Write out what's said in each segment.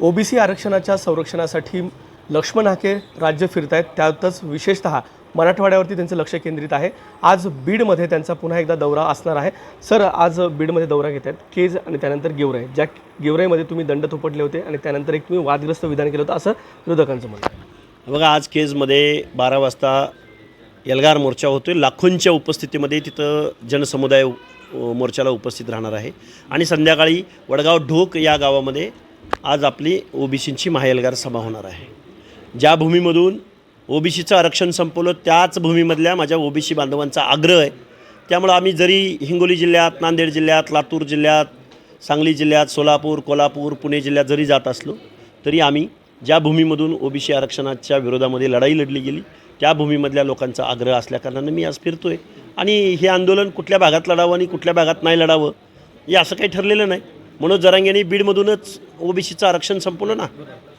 OBC आरक्षणाच्या संरक्षणासाठी लक्ष्मण हाके राज्य फिरत आहेत त्यातच विशेषतः मराठवाड्यावरती त्यांचं लक्ष केंद्रित आहे. आज बीडमध्ये त्यांचा पुन्हा एकदा दौरा असणार आहे. सर आज बीडमध्ये दौरा घेत आहेत केज आणि त्यानंतर गेवराई. ज्या गेवराईमध्ये तुम्ही दंड थोपटले होते आणि त्यानंतर एक तुम्ही वादग्रस्त विधान केलं होतं असं विरोधकांचं म्हणतं बघा आज केजमध्ये बारा वाजता एल्गार मोर्चा होतो आहे लाखोंच्या उपस्थितीमध्ये तिथं जनसमुदाय मोर्चाला उपस्थित राहणार आहे. आणि संध्याकाळी वडगाव ढोक या गावामध्ये आज आपली ओबीसींची महाएल्गार सभा होणार आहे. ज्या भूमीमधून ओबीसीचं आरक्षण संपवलं त्याच भूमीमधल्या माझ्या ओबीसी बांधवांचा आग्रह आहे. त्यामुळं आम्ही जरी हिंगोली जिल्ह्यात नांदेड जिल्ह्यात लातूर जिल्ह्यात सांगली जिल्ह्यात सोलापूर कोल्हापूर पुणे जिल्ह्यात जरी जात असलो तरी आम्ही ज्या भूमीमधून ओबीसी आरक्षणाच्या विरोधामध्ये लढाई लढली गेली त्या भूमीमधल्या लोकांचा आग्रह असल्याकारणानं मी आज फिरतो आहे आणि हे आंदोलन कुठल्या भागात लढावं आणि कुठल्या भागात नाही लढावं हे असं काही ठरलेलं नाही. मनोज जरांगेंनी बीडमधूनच ओबीसीचं आरक्षण संपवलं ना.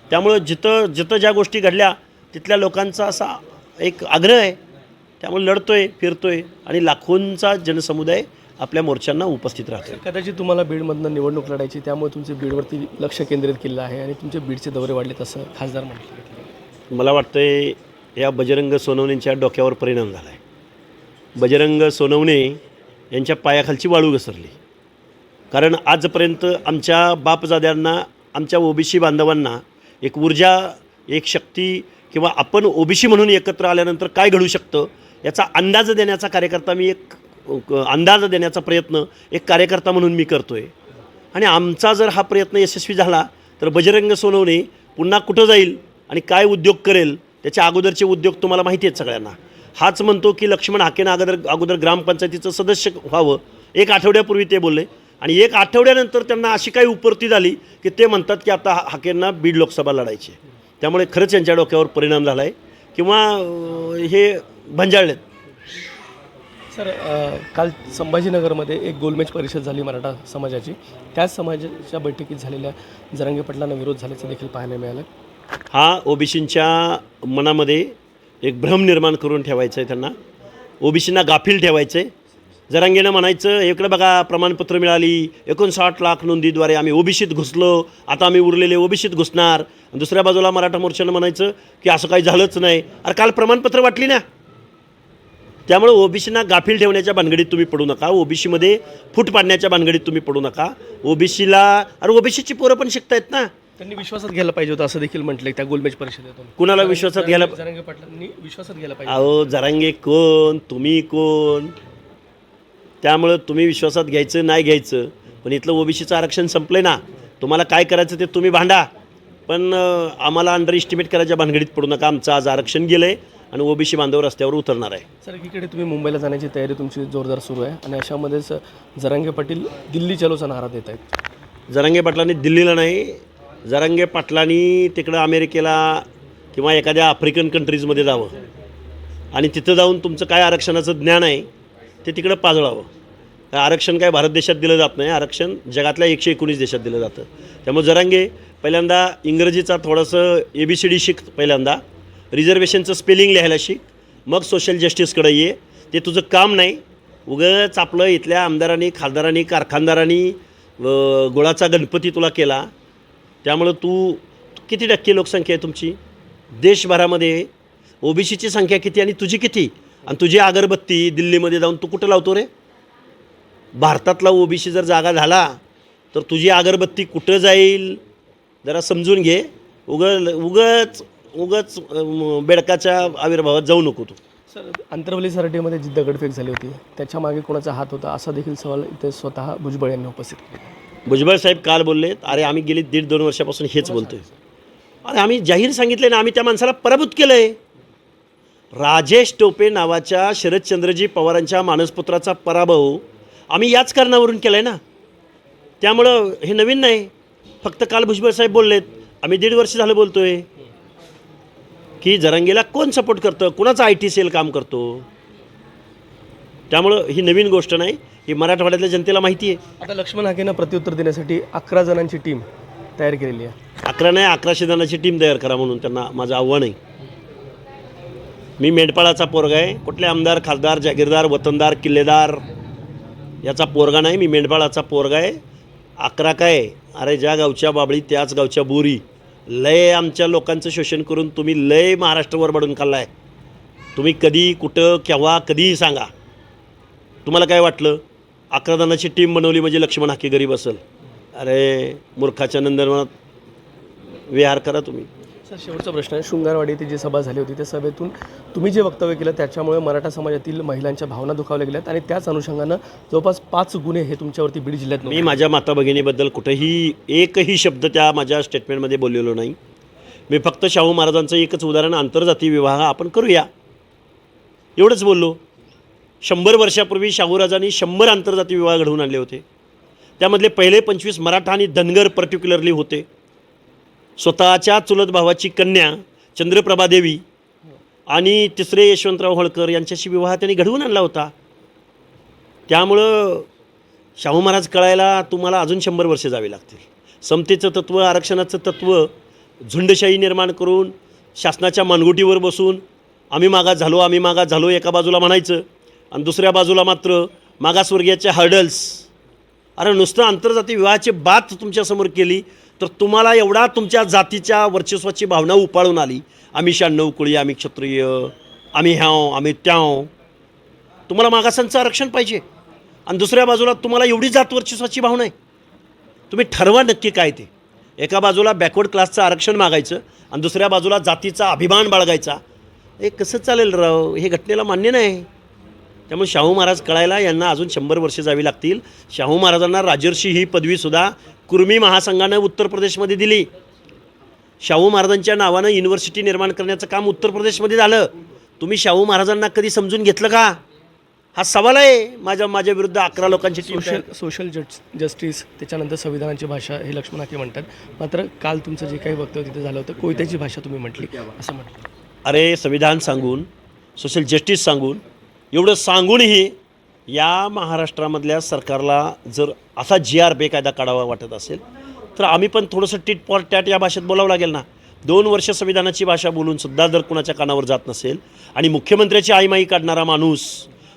त्यामुळं जिथं जिथं ज्या गोष्टी घडल्या तिथल्या लोकांचा असा एक आग्रह आहे. त्यामुळे लढतोय फिरतोय आणि लाखोंचा जनसमुदाय आपल्या मोर्चांना उपस्थित राहतो कदाचित तुम्हाला बीडमधनं निवडणूक लढायची त्यामुळे तुमचे बीडवरती लक्ष केंद्रित केलं आहे आणि तुमचे बीडचे दौरे वाढलेत असं खासदार म्हटलं मला वाटतंय या बजरंग सोनवणेंच्या डोक्यावर परिणाम झाला आहे बजरंग सोनवणे यांच्या पायाखालची वाळू घसरली. कारण आजपर्यंत आमच्या बापजाद्यांना आमच्या ओबीसी बांधवांना एक ऊर्जा एक शक्ती किंवा आपण ओबीसी म्हणून एकत्र आल्यानंतर काय घडू शकतं याचा अंदाज देण्याचा कार्यकर्ता मी एक अंदाज देण्याचा प्रयत्न एक कार्यकर्ता म्हणून मी करतो आहे आणि आमचा जर हा प्रयत्न यशस्वी झाला तर बजरंग सोनवणे पुन्हा कुठं जाईल आणि काय उद्योग करेल त्याच्या अगोदरचे उद्योग तुम्हाला माहिती आहेत सगळ्यांना. हाच म्हणतो की लक्ष्मण हाकेनं अगोदर अगोदर ग्रामपंचायतीचं सदस्य व्हावं. एक आठवड्यापूर्वी ते बोलले आणि एक आठवड्यानंतर त्यांना अशी काही उपरती झाली की ते म्हणतात की आता हाकेंना बीड लोकसभा लढायची. त्यामुळे खरंच यांच्या डोक्यावर परिणाम झाला आहे. किंवा हे भंजाळलेत सर अ, काल संभाजीनगरमध्ये एक गोलमेज परिषद झाली मराठा समाजाची. त्याच समाजाच्या बैठकीत झालेल्या जरांगे पाटलांना विरोध झाल्याचं देखील पाहायला मिळालं. हा ओबीसींच्या मनामध्ये एक भ्रम निर्माण करून ठेवायचं आहे त्यांना. ओबीसींना गाफील ठेवायचं आहे जरांगेनं म्हणायचं इकडे बघा प्रमाणपत्र मिळाली. एकोणसाठ लाख नोंदीद्वारे आम्ही ओबीसीत घुसलो. आता आम्ही उरलेले ओबीसीत घुसणार. दुसऱ्या बाजूला मराठा मोर्चानं म्हणायचं की असं काही झालंच नाही. अरे काल प्रमाणपत्र वाटली ना? त्यामुळे ओबीसीना गाफील ठेवण्याच्या भानगडीत तुम्ही पडू नका. ओबीसीमध्ये फूट पाडण्याच्या भानगडीत तुम्ही पडू नका. ओबीसीला अरे ओबीसीची पोरं पण शिकतायत ना? त्यांनी विश्वासात घ्यायला पाहिजे होतं असं देखील म्हटलंय त्या गोलमेज परिषदेतून. कुणाला विश्वासात घ्यायला जरांगे पाटलांनी विश्वासात घ्यायला पाहिजे अहो जरांगे कोण? तुम्ही कोण? त्यामुळं तुम्ही विश्वासात घ्यायचं नाही घ्यायचं पण इथलं ओबीसीचं आरक्षण संपलं ना तुम्हाला काय करायचं ते तुम्ही भांडा. पण आम्हाला अंडर इस्टिमेट करायच्या भानगडीत पडू नका आमचं आज आरक्षण गेलं आहे आणि ओबीसी बांधव रस्त्यावर उतरणार आहे. सर एकीकडे तुम्ही मुंबईला जाण्याची तयारी तुमची जोरदार सुरू आहे आणि अशामध्येच जरांगे पाटील दिल्ली चलोचा नारा देत आहेत. जरांगे पाटलांनी दिल्लीला नाही जरांगे पाटलांनी तिकडं अमेरिकेला किंवा एखाद्या आफ्रिकन कंट्रीजमध्ये जावं. आणि तिथं जाऊन तुमचं काय आरक्षणाचं ज्ञान आहे ते तिकडं पाजळावं. तर आरक्षण काय भारत देशात दिलं जात नाही. आरक्षण जगातल्या एकशे एकोणीस देशात दिलं जातं. त्यामुळे जरांगे पहिल्यांदा इंग्रजीचा थोडंसं ए बी सी डी शिक पहिल्यांदा. रिझर्वेशनचं स्पेलिंग लिहायला शिक. मग सोशल जस्टिसकडे ये. ते तुझं काम नाही. उगंच आपलं इथल्या आमदारांनी खासदारांनी कारखानदारांनी गोळाचा गुळाचा गणपती तुला केला. त्यामुळं तू किती टक्के लोकसंख्या आहे तुमची? देशभरामध्ये ओबीसीची संख्या किती आणि तुझी किती? आणि तुझी अगरबत्ती दिल्लीमध्ये जाऊन तू कुठं लावतो रे? भारतातला ओबीसी जर जागा झाला तर तुझी अगरबत्ती कुठं जाईल? जरा समजून घे. उग उगच उगच बेडकाच्या आविर्भावात जाऊ नको तू. सर आंतरवली सराटीमध्ये जी दगडफेक झाली होती त्याच्यामागे कोणाचा हात होता असा देखील सवाल इथे स्वतः भुजबळ यांनी उपस्थित केला. भुजबळ साहेब काल बोलले अरे आम्ही गेली दीड दोन वर्षापासून हेच बोलतोय. अरे आम्ही जाहीर सांगितले ना आम्ही त्या माणसाला पराभूत केलं आहे राजेश टोपे नावाच्या शरदचंद्रजी पवारांच्या मानसपुत्राचा पराभव आम्ही याच कारणावरून केला आहे ना. त्यामुळं हे नवीन नाही. फक्त काल भुजबळ साहेब बोललेत आम्ही दीड वर्ष झालं बोलतोय. की जरांगीला कोण सपोर्ट करतं? कोणाचा आय टी सेल काम करतो? त्यामुळं ही नवीन गोष्ट नाही. ही मराठवाड्यातल्या जनतेला माहिती आहे. आता लक्ष्मण हाकेनं प्रत्युत्तर देण्यासाठी अकरा जणांची टीम तयार केलेली आहे. अकरा नाही अकराशे जणांची टीम तयार करा म्हणून त्यांना माझं आव्हान आहे. मी मेंढपाळाचा पोरगा आहे. कुठले आमदार खासदार जागीरदार वतनदार किल्लेदार याचा पोरगा नाही. मी मेंढपाळाचा पोरगा आहे. अकरा काय? अरे ज्या गावच्या बाबळी त्याच गावच्या बोरी. लय आमच्या लोकांचं शोषण करून तुम्ही लय महाराष्ट्रवर बडून खाल्लाय. तुम्ही कधी कुठं केव्हा कधीही सांगा. तुम्हाला काय वाटलं? अकरा जणांची टीम बनवली म्हणजे लक्ष्मण हाके गरीब असेल. अरे मूर्खाच्या नंदनवनात विहार करा तुम्ही. सर शेवटचा प्रश्न आहे. शृंगारवाडी येथे जी सभा झाली होती त्या सभेतून तुम्ही जे वक्तव्य केलं त्याच्यामुळे मराठा समाजातील महिलांच्या भावना दुखावल्या गेल्यात आणि त्याच अनुषंगानं जवळपास पाच गुन्हे हे तुमच्यावरती बीड जिल्ह्यात मी माझ्या माता भगिनीबद्दल कुठेही एकही शब्द त्या माझ्या स्टेटमेंटमध्ये बोललेलो नाही. मी फक्त शाहू महाराजांचं एकच उदाहरण आंतरजातीय विवाह आपण करूया. एवढंच बोललो. शंभर वर्षापूर्वी शाहूराजांनी शंभर आंतरजातीय विवाह घडवून आणले होते. त्यामधले पहिले पंचवीस मराठा आणि धनगर पर्टिक्युलरली होते. स्वतःच्या चुलत भावाची कन्या चंद्रप्रभा देवी आणि तिसरे यशवंतराव होळकर यांच्याशी विवाह त्यांनी घडवून आणला होता. त्यामुळं शाहू महाराज कळायला तुम्हाला अजून शंभर वर्षे जावी लागतील. समतेचं तत्त्व आरक्षणाचं तत्त्व झुंडशाही निर्माण करून शासनाच्या मानगुटीवर बसून आम्ही मागास झालो आम्ही मागास झालो एका बाजूला म्हणायचं आणि दुसऱ्या बाजूला मात्र मागासवर्गीयाच्या हर्डल्स अरे नुसतं आंतरजातीय विवाहाची बात तुमच्यासमोर केली तर तुम्हाला एवढा तुमच्या जातीच्या वर्चस्वाची भावना उपाळून आली. आम्ही शहाण्णव कुळी आम्ही क्षत्रिय आम्ही ह्याव आम्ही त्याव. तुम्हाला मागासांचं आरक्षण पाहिजे. आणि दुसऱ्या बाजूला तुम्हाला एवढी जात वर्चस्वाची भावना आहे. तुम्ही ठरवा नक्की काय ते. एका बाजूला बॅकवर्ड क्लासचं आरक्षण मागायचं आणि दुसऱ्या बाजूला जातीचा अभिमान बाळगायचा. हे कसं चालेल राव? हे घटनेला मान्य नाही. त्यामुळे शाहू महाराज कळायला यांना अजून शंभर वर्षे जावी लागतील. शाहू महाराजांना राजर्षी ही पदवीसुद्धा कुर्मी महासंघानं उत्तर प्रदेशमध्ये दिली. शाहू महाराजांच्या नावानं युनिव्हर्सिटी निर्माण करण्याचं काम उत्तर प्रदेशमध्ये झालं. तुम्ही शाहू महाराजांना कधी समजून घेतलं का? हा सवाल आहे. माझ्या माझ्या विरुद्ध अकरा लोकांची सोशल सोशल जज जस्टिस त्याच्यानंतर संविधानाची भाषा हे लक्ष्मण हाके म्हणतात. मात्र काल तुमचं जे काही वक्तव्य तिथे झालं होतं कोयत्याची भाषा तुम्ही म्हटली असं म्हटलं. अरे संविधान सांगून सोशल जस्टिस सांगून एवढं सांगूनही या महाराष्ट्रामधल्या सरकारला जर असा जी आर बेकायदा काढावा वाटत असेल तर आम्ही पण थोडंसं टिट पॉट टॅट या भाषेत बोलावं लागेल ना. दोन वर्ष संविधानाची भाषा बोलून सुद्धा जर कुणाच्या कानावर जात नसेल आणि मुख्यमंत्र्याची आईमाई काढणारा माणूस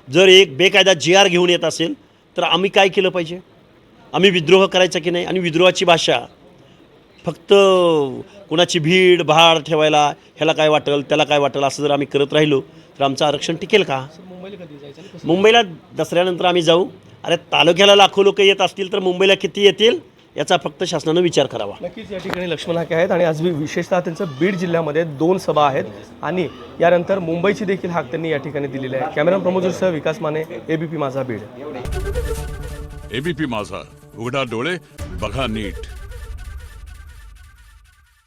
जर एक बेकायदा जी आर घेऊन येत असेल तर आम्ही काय केलं पाहिजे? आम्ही विद्रोह करायचा की नाही? आणि विद्रोहाची भाषा फक्त कुणाची भीड भाड ठेवायला ह्याला काय वाटेल त्याला काय वाटेल असं जर आम्ही करत राहिलो तर आमचं आरक्षण टिकेल का? सर मुंबईला कधी जायचं आणि कसं? मुंबईला दसऱ्यानंतर आम्ही जाऊ. अरे तालुक्याला लाखो लोक येत असतील तर मुंबईला किती येतील याचा फक्त शासनानं विचार करावा. नक्कीच या ठिकाणी लक्ष्मण हाके आहेत आणि आज वि- विशेषतः त्यांचं बीड जिल्ह्यामध्ये दोन सभा आहेत आणि यानंतर मुंबईची देखील हाक त्यांनी या ठिकाणी दिलेली आहे. कॅमेरा प्रमोदरसह विकास माने एबीपी माझा बीड. एबीपी माझा उघडा डोळे बघा नीट.